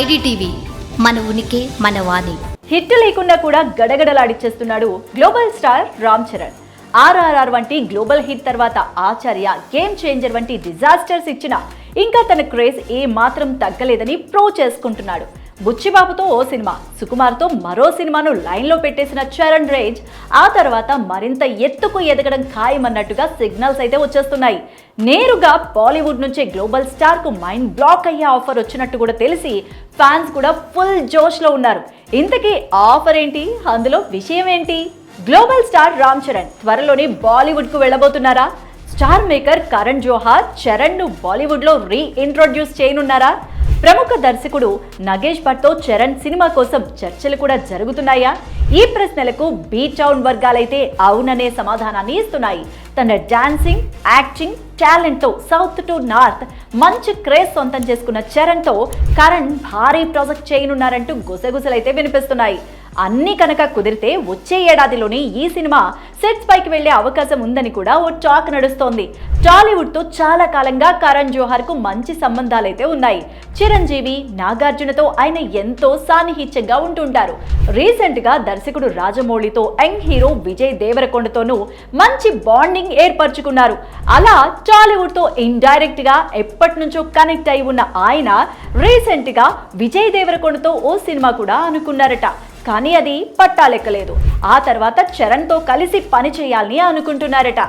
IDTV మన ఉనికి మన వాణి. హిట్ లేకుండా కూడా గడగడలాడిచ్చేస్తున్నాడు global star Ram Charan. RRR వంటి గ్లోబల్ హిట్ తర్వాత ఆచార్య గేమ్ చేంజర్ వంటి డిజాస్టర్స్ ఇచ్చిన ఇంకా తన క్రేజ్ ఏ మాత్రం తగ్గలేదని ప్రో చేసుకుంటున్నాడు. బుచ్చిబాబుతో ఓ సినిమా సుకుమార్తో మరో సినిమాను లైన్లో పెట్టేసిన చరణ్ రేంజ్ ఆ తర్వాత మరింత ఎత్తుకు ఎదగడం ఖాయమన్నట్టుగా సిగ్నల్స్ అయితే వచ్చేస్తున్నాయి. నేరుగా బాలీవుడ్ నుంచే గ్లోబల్ స్టార్కు మైండ్ బ్లాక్ అయ్యే ఆఫర్ వచ్చినట్టు కూడా తెలిసి ఫ్యాన్స్ కూడా ఫుల్ జోష్లో ఉన్నారు. ఇంతకీ ఆఫర్ ఏంటి? అందులో విషయం ఏంటి? గ్లోబల్ స్టార్ రామ్ చరణ్ త్వరలోనే బాలీవుడ్కు వెళ్ళబోతున్నారా? స్టార్ మేకర్ కరణ్ జోహార్ చరణ్ను బాలీవుడ్లో రీఇంట్రొడ్యూస్ రీ చేయనున్నారా? ప్రముఖ దర్శకుడు నగేష్ భట్తో చరణ్ సినిమా కోసం చర్చలు కూడా జరుగుతున్నాయా? ఈ ప్రశ్నలకు బీచ్ టౌన్ వర్గాలైతే అవుననే సమాధానాన్ని ఇస్తున్నాయి. తన డాన్సింగ్ యాక్టింగ్ టాలెంట్తో సౌత్ టు నార్త్ మంచి క్రేజ్ సొంతం చేసుకున్న చరణ్తో కరణ్ భారీ ప్రాజెక్ట్ చేయనున్నారంటూ గుసగుసలైతే వినిపిస్తున్నాయి. అన్ని కనుక కుదిరితే వచ్చే ఏడాదిలోనే ఈ సినిమా సెట్స్ పైకి వెళ్ళే అవకాశం ఉందని కూడా ఓ టాక్ నడుస్తోంది. టాలీవుడ్తో చాలా కాలంగా కరణ్ జోహార్కు మంచి సంబంధాలైతే ఉన్నాయి. చిరంజీవి నాగార్జునతో ఆయన ఎంతో సాన్నిహిత్యంగా ఉంటుంటారు. రీసెంట్గా దర్శకుడు రాజమౌళితో యంగ్ హీరో విజయ్ దేవరకొండతోనూ మంచి బాండింగ్ ఏర్పరచుకున్నారు. అలా టాలీవుడ్తో ఇండైరెక్ట్గా ఎప్పటి నుంచో కనెక్ట్ అయి ఉన్న ఆయన రీసెంట్గా విజయ్ దేవరకొండతో ఓ సినిమా కూడా అనుకున్నారట. కానీ అది పట్టాలెక్కలేదు. ఆ తర్వాత చరణ్తో కలిసి పని చేయాలని అనుకుంటున్నారట.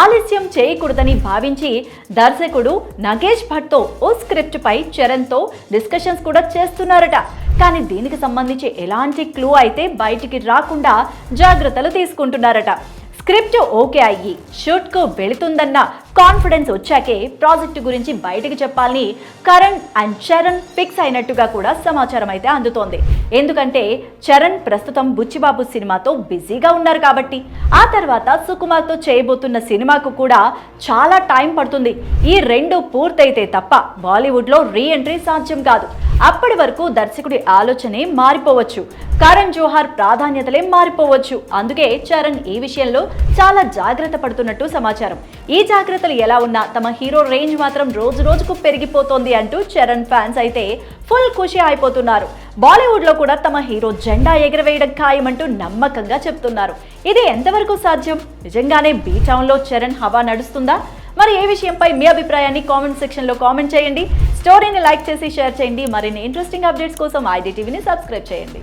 ఆలస్యం చేయకూడదని భావించి దర్శకుడు నగేష్ భట్తో ఓ స్క్రిప్ట్పై చరణ్తో డిస్కషన్స్ కూడా చేస్తున్నారట. కానీ దీనికి సంబంధించి ఎలాంటి క్లూ అయితే బయటికి రాకుండా జాగ్రత్తలు తీసుకుంటున్నారట. స్క్రిప్ట్ ఓకే అయ్యి షూట్కు వెళుతుందన్న కాన్ఫిడెన్స్ వచ్చాకే ప్రాజెక్టు గురించి బయటకు చెప్పాలని కరణ్ అండ్ చరణ్ ఫిక్స్ అయినట్టుగా కూడా సమాచారం అయితే అందుతోంది. ఎందుకంటే చరణ్ ప్రస్తుతం బుచ్చిబాబు సినిమాతో బిజీగా ఉన్నారు కాబట్టి ఆ తర్వాత సుకుమార్తో చేయబోతున్న సినిమాకు కూడా చాలా టైం పడుతుంది. ఈ రెండు పూర్తయితే తప్ప బాలీవుడ్లో రీ ఎంట్రీ సాధ్యం కాదు. అప్పటి వరకు దర్శకుడి ఆలోచనే మారిపోవచ్చు. కరణ్ జోహార్ ప్రాధాన్యతలే మారిపోవచ్చు. అందుకే చరణ్ ఈ విషయంలో చాలా జాగ్రత్త పడుతున్నట్టు సమాచారం. ఈ జాగ్రత్త జాగ్రత్తలు ఎలా ఉన్నా తమ హీరో రేంజ్ మాత్రం రోజు రోజుకు పెరిగిపోతోంది అంటూ చరణ్ ఫ్యాన్స్ అయితే ఫుల్ ఖుషి అయిపోతున్నారు. బాలీవుడ్లో కూడా తమ హీరో జెండా ఎగరవేయడం ఖాయమంటూ నమ్మకంగా చెప్తున్నారు. ఇది ఎంతవరకు సాధ్యం? నిజంగానే బీ టౌన్లో చరణ్ హవా నడుస్తుందా? మరి ఏ విషయంపై మీ అభిప్రాయాన్ని కామెంట్ సెక్షన్లో కామెంట్ చేయండి. స్టోరీని లైక్ చేసి షేర్ చేయండి. మరిన్ని ఇంట్రెస్టింగ్ అప్డేట్స్ కోసం ఐడి టీవీని సబ్స్క్రైబ్ చేయండి.